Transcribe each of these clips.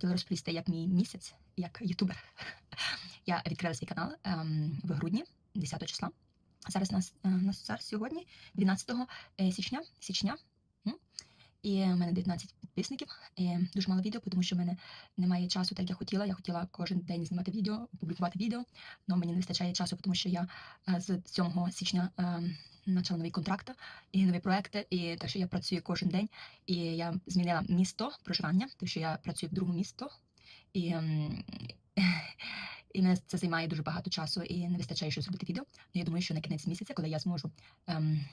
хотіла розповісти, як мій місяць, як ютубер. Я відкрила свій канал ем, в грудні, 10 числа. Зараз нас, е, нас зараз сьогодні, 12 е, січня, січня. І в мене 19 підписників. І дуже мало відео, тому що в мене немає часу, так як я хотіла. Я хотіла кожен день знімати відео, публікувати відео, але мені не вистачає часу, тому що я е, з 7 січня ем, почала новий контракт і нові проекти. І так що я працюю кожен день. І я змінила місто проживання, тому що я працюю в другому місто. І, ем, і мене це займає дуже багато часу і не вистачає, щоб зробити відео. Ну, я думаю, що на кінець місяця, коли я зможу ем,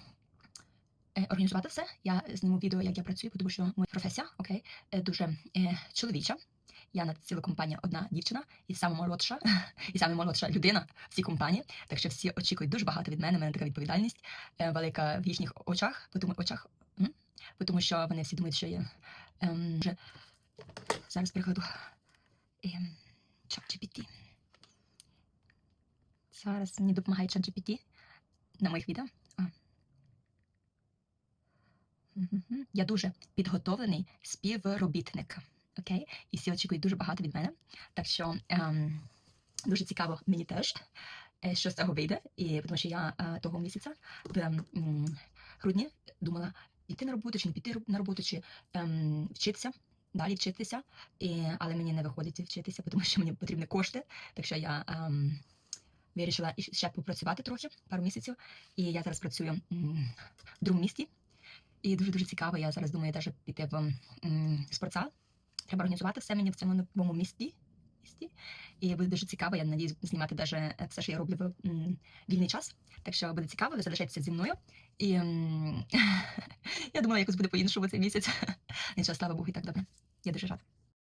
е, організувати все, я зніму відео, як я працюю, тому що моя професія окей, е, дуже е, чоловіча. Я на цілу компанію одна дівчина і сама молодша, і саме молодша людина в цій компанії. Так що всі очікують дуже багато від мене. У мене така відповідальність е, велика в їхніх очах, по тому очах? Тому що вони всі думають, що я ем, вже зараз перекладу ем, ChatGPT. Зараз мені допомагає ChatGPT на моїх відео. Я дуже підготовлений співробітник. Окей? І всі очікують дуже багато від мене. Так що ем, дуже цікаво мені теж, е, що з цього вийде. І тому що я е, того місяця в ем, грудні думала, йти на роботу, чи не піти на роботу, чи ем, вчитися. Далі вчитися, і, але мені не виходить вчитися, тому що мені потрібні кошти. Так що я ем, вирішила ще попрацювати трохи, пару місяців. І я зараз працюю м, в другому місті. І дуже дуже цікаво. Я зараз думаю, навіть піти в м, спортзал. Треба організувати все мені в цьому новому місті. І буде дуже цікаво. Я надіюсь знімати даже все, що я роблю в вільний час. Так що буде цікаво, ви залишайтеся зі мною. І я думала, якось буде по-іншому цей місяць. Нічого, слава Богу, і так добре. Я дуже рада.